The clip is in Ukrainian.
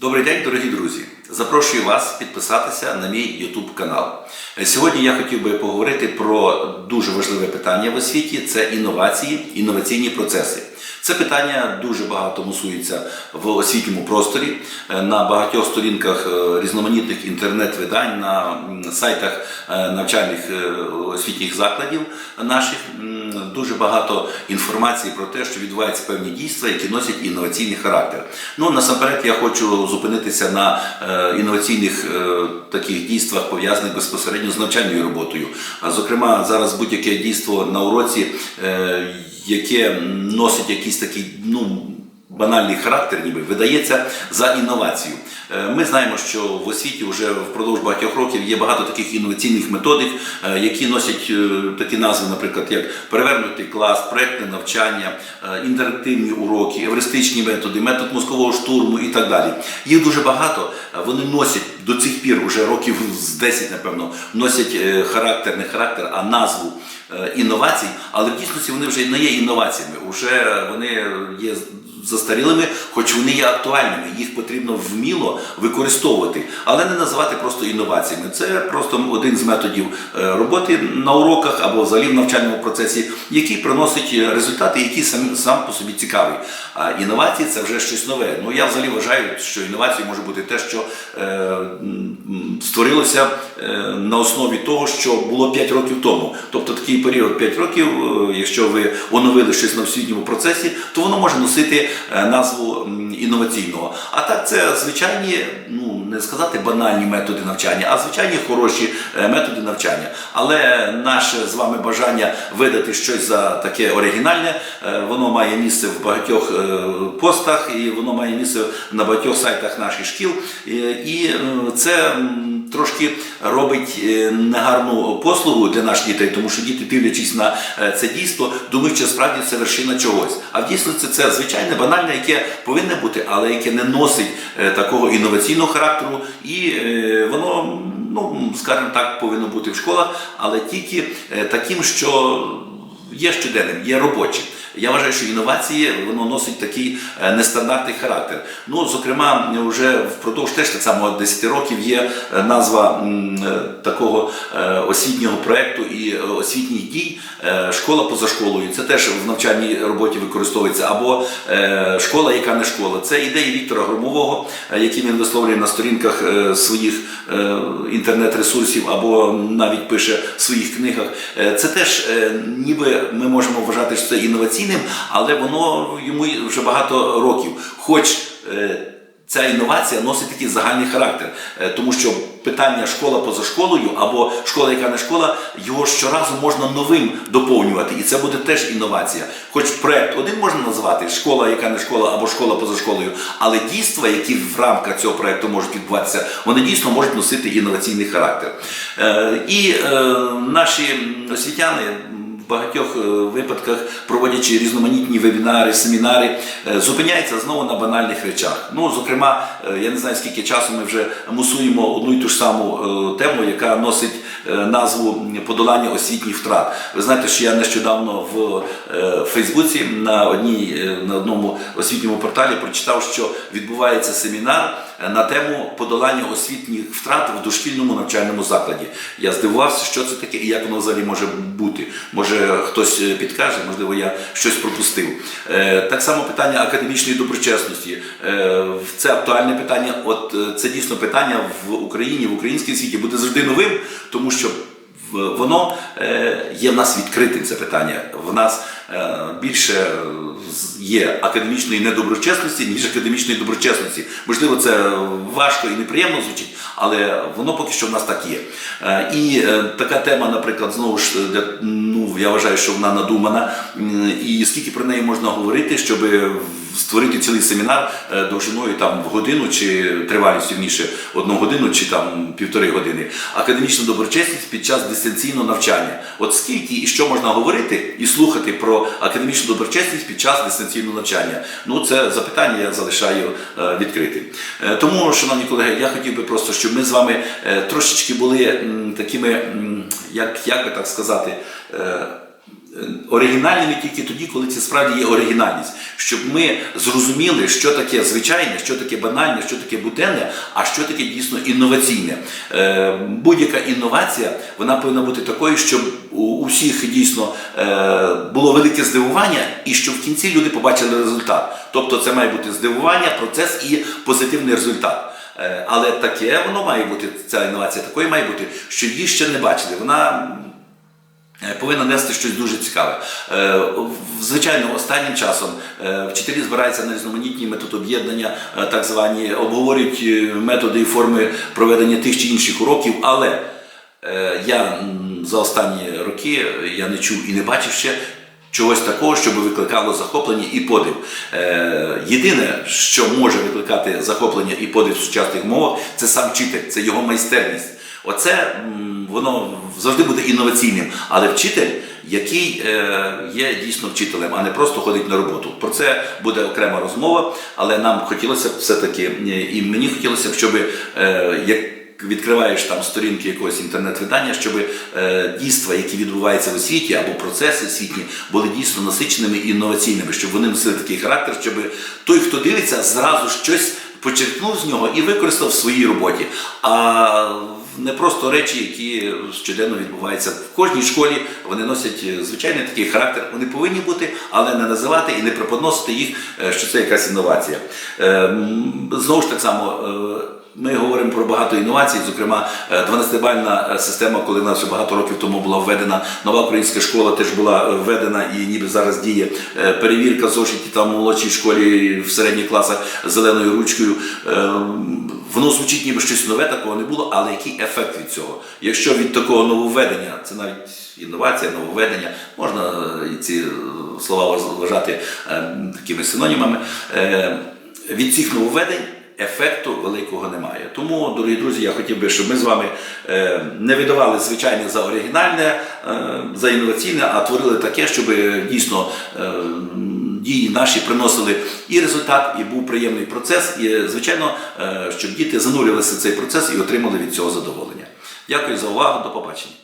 Добрий день, дорогі друзі! Запрошую вас підписатися на мій YouTube канал. Сьогодні я хотів би поговорити про дуже важливе питання в освіті це інновації, інноваційні процеси. Це питання дуже багато мусується в освітньому просторі на багатьох сторінках е, різноманітних інтернет-видань, на сайтах е, навчальних е, освітніх закладів наших. Дуже багато інформації про те, що відбуваються певні дійства, які носять інноваційний характер. Ну насамперед я хочу зупинитися на інноваційних е, таких дійствах, пов'язаних безпосередньо з навчальною роботою. А зокрема, зараз будь-яке дійство на уроці, е, яке носить якийсь такий ну. Банальний характер, ніби видається за інновацію. Е, Ми знаємо, що в освіті вже впродовж багатьох років є багато таких інноваційних методик, е, які носять е, такі назви, наприклад, як перевернутий клас, проектне навчання, інтерактивні уроки, евристичні методи, метод мозкового штурму і так далі. Їх дуже багато. Вони носять до цих пір, уже років з 10, напевно, носять характер, не характер, а назву інновацій, але в дійсності вони вже не є інноваціями, вже вони є застарілими, хоч вони є актуальними, їх потрібно вміло використовувати, але не називати просто інноваціями. Це просто один з методів е, роботи на уроках або взагалі в навчальному процесі, який приносить результати, які сам, сам по собі цікавий. А інновації це вже щось нове. Ну я взагалі вважаю, що інновацією може бути те, що е, створилося е, на основі того, що було 5 років тому. Тобто такий період 5 років, е, якщо ви оновили щось на освітньому процесі, то воно може носити назву інноваційного. А так це звичайні, ну не сказати банальні методи навчання, а звичайні хороші е, методи навчання. Але наше з вами бажання видати щось за таке оригінальне, е, воно має місце в багатьох е, постах, і воно має місце на багатьох сайтах наших шкіл. Е, І е, це трошки робить е, негарну послугу для наших дітей, тому що діти, дивлячись на е, це дійство, думають, що справді це вершина чогось. А в дійсності це звичайне, банальне, яке повинне бути, але яке не носить е, такого інноваційного характеру, і воно, ну скажімо так, повинно бути в школах, але тільки таким, що є щоденним, є робочим. Я вважаю, що інновації воно носить такий е, нестандартний характер. Ну, зокрема, вже впродовж теж так само 10 років є е, назва е, такого освітнього проекту і освітніх дій школа поза школою. Це теж в навчальній роботі використовується. Або школа, яка не школа. Це ідеї Віктора Громового, які він висловлює на сторінках своїх інтернет-ресурсів, або навіть пише в своїх книгах. Це теж ніби ми можемо вважати, що це інноваційним, але воно йому вже багато років. Хоч е, Ця інновація носить такий загальний характер, Е, тому що питання школа поза школою або школа, яка не школа, його щоразу можна новим доповнювати, і це буде теж інновація. Хоч проект один можна назвати школа, яка не школа, або школа поза школою, але дійства, які в рамках цього проекту можуть відбуватися, вони дійсно можуть носити інноваційний характер. Е, І наші освітяни багатьох е, випадках, проводячи різноманітні вебінари, семінари, е, зупиняється знову на банальних речах. Ну, зокрема, е, я не знаю скільки часу ми вже мусуємо одну і ту ж саму тему, яка носить назву подолання освітніх втрат. Ви знаєте, що я нещодавно в е, Фейсбуці на одній е, на одному освітньому порталі прочитав, що відбувається семінар е, на тему подолання освітніх втрат в дошкільному навчальному закладі. Я здивувався, що це таке і як воно взагалі може бути. Може хтось е, підкаже, можливо, я щось пропустив. Е, Так само питання академічної доброчесності. Е, Це актуальне питання. От е, це дійсно питання в Україні, в українській світі буде завжди новим, тому що в- воно е, є в нас відкритим це питання. В нас е, більше е, є академічної недоброчесності, ніж академічної доброчесності. Можливо, це важко і неприємно звучить, але воно поки що в нас так є. Е, І е, така тема, наприклад, знову ж ну я вважаю, що вона надумана. І скільки про неї можна говорити, щоб створити цілий семінар е, довжиною там в годину чи тривалістю вірніше одну годину чи там півтори години. Академічна доброчесність під час дистанційного навчання. От скільки і що можна говорити і слухати про академічну доброчесність під час дистанційного навчання? Ну це запитання я залишаю е, відкритим. Е, Тому, шановні колеги, я хотів би просто, щоб ми з вами е, трошечки були такими, як, як би так сказати. Оригінальними тільки тоді, коли це справді є оригінальність, щоб ми зрозуміли, що таке звичайне, що таке банальне, що таке буденне, а що таке дійсно інноваційне. Е, Будь-яка інновація вона повинна бути такою, щоб у всіх дійсно е, було велике здивування, і щоб в кінці люди побачили результат. Тобто, це має бути здивування, процес і позитивний результат. Е, Але таке воно має бути, ця інновація такою має бути, що її ще не бачили. Вона повинна нести щось дуже цікаве. Е, Звичайно, останнім часом е, вчителі збираються на різноманітні методоб'єднання, е, так звані, обговорюють е, методи і форми проведення тих чи інших уроків, але е, я за останні роки е, я не чув і не бачив ще. Чогось такого, щоб викликало захоплення і подив. Е, єдине, що може викликати захоплення і подив в сучасних мовах, це сам вчитель, це його майстерність. Оце воно завжди буде інноваційним, але вчитель, який е, є дійсно вчителем, а не просто ходить на роботу. Про це буде окрема розмова, але нам хотілося б все-таки, е, і мені хотілося б, щоб е, як відкриваєш там сторінки якогось інтернет-видання, щоб е, дійства, які відбуваються в освіті, або процеси освітні, були дійсно насиченими і інноваційними, щоб вони носили такий характер, щоб той, хто дивиться, зразу щось почерпнув з нього і використав в своїй роботі. А не просто речі, які щоденно відбуваються в кожній школі, вони носять е, звичайний такий характер. Вони повинні бути, але не називати і не преподносити їх, е, що це якась інновація. Е, Знову ж так само. Е, ми говоримо про багато інновацій, зокрема, е, 12-бальна система, коли в нас багато років тому була введена нова українська школа, теж була е, введена і ніби зараз діє е, перевірка зошитів там у молодшій школі в середніх класах зеленою ручкою. Е, Воно звучить ніби щось нове, такого не було, але який ефект від цього? Якщо від такого нововведення, це навіть інновація, нововведення, можна е, ці е, слова вважати е, такими синонімами. Е, Від цих нововведень ефекту великого немає. Тому, дорогі друзі, я хотів би, щоб ми з вами е, не видавали звичайне за оригінальне, е, за інноваційне, а творили таке, щоб дійсно е, дії наші приносили і результат, і був приємний процес, і, звичайно, щоб діти занурювалися в цей процес і отримали від цього задоволення. Дякую за увагу, до побачення.